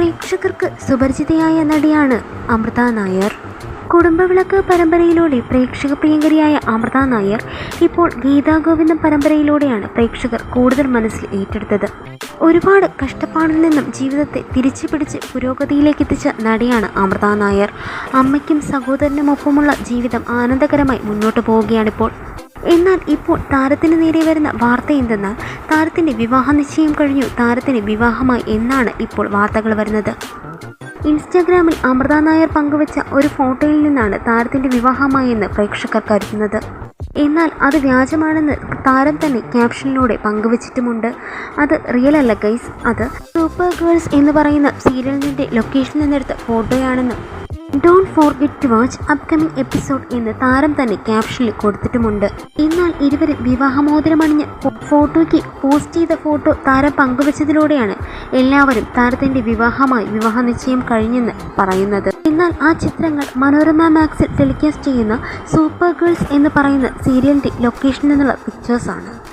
പ്രേക്ഷകർക്ക് സുപരിചിതയായ നടിയാണ് അമൃത നായർ. കുടുംബവിളക്ക് പരമ്പരയിലൂടെ പ്രേക്ഷക പ്രിയങ്കരിയായ അമൃത നായർ ഇപ്പോൾ ഗീതാ ഗോവിന്ദം പരമ്പരയിലൂടെയാണ് പ്രേക്ഷകർ കൂടുതൽ മനസ്സിൽ ഏറ്റെടുത്തത്. ഒരുപാട് കഷ്ടപ്പാടിൽ നിന്നും ജീവിതത്തെ തിരിച്ചു പിടിച്ച് പുരോഗതിയിലേക്ക് എത്തിച്ച നടിയാണ് അമൃത നായർ. അമ്മയ്ക്കും സഹോദരനുമൊപ്പമുള്ള ജീവിതം ആനന്ദകരമായി മുന്നോട്ട് പോവുകയാണിപ്പോൾ. എന്നാൽ ഇപ്പോൾ താരത്തിന് നേരെ വരുന്ന വാർത്ത എന്തെന്നാൽ താരത്തിന്റെ വിവാഹ നിശ്ചയം കഴിഞ്ഞു. താരത്തിന് വിവാഹമായി എന്നാണ് ഇപ്പോൾ വാർത്തകൾ വരുന്നത്. ഇൻസ്റ്റാഗ്രാമിൽ അമൃത നായർ പങ്കുവച്ച ഒരു ഫോട്ടോയിൽ നിന്നാണ് താരത്തിന്റെ വിവാഹമായെന്ന് പ്രേക്ഷകർ കരുതുന്നത്. എന്നാൽ അത് വ്യാജമാണെന്ന് താരം തന്നെ ക്യാപ്ഷനിലൂടെ പങ്കുവച്ചിട്ടുമുണ്ട്. അത് റിയൽ അല്ല ഗൈസ് അത് സൂപ്പർ ഗേൾസ് എന്ന് പറയുന്ന സീരിയലിന്റെ ലൊക്കേഷനിൽ നിന്നെടുത്ത ഫോട്ടോയാണെന്നും don't forget to watch upcoming episode എന്ന് താരം തന്നെ ക്യാപ്ഷനിൽ കൊടുത്തിട്ടുമുണ്ട്. എന്നാൽ ഇരുവരും വിവാഹമോതിരമണിഞ്ഞ് ഫോട്ടോയ്ക്ക് പോസ്റ്റ് ചെയ്ത ഫോട്ടോ താരം പങ്കുവച്ചതിലൂടെയാണ് എല്ലാവരും താരത്തിന്റെ വിവാഹമായി വിവാഹ നിശ്ചയം കഴിഞ്ഞെന്ന് പറയുന്നത്. എന്നാൽ ആ ചിത്രങ്ങൾ മനോരമ മാക്സിൽ ടെലികാസ്റ്റ് ചെയ്യുന്ന സൂപ്പർ ഗേൾസ് എന്ന് പറയുന്ന സീരിയലിന്റെ ലൊക്കേഷനിൽ നിന്നുള്ള പിക്ചേഴ്സാണ്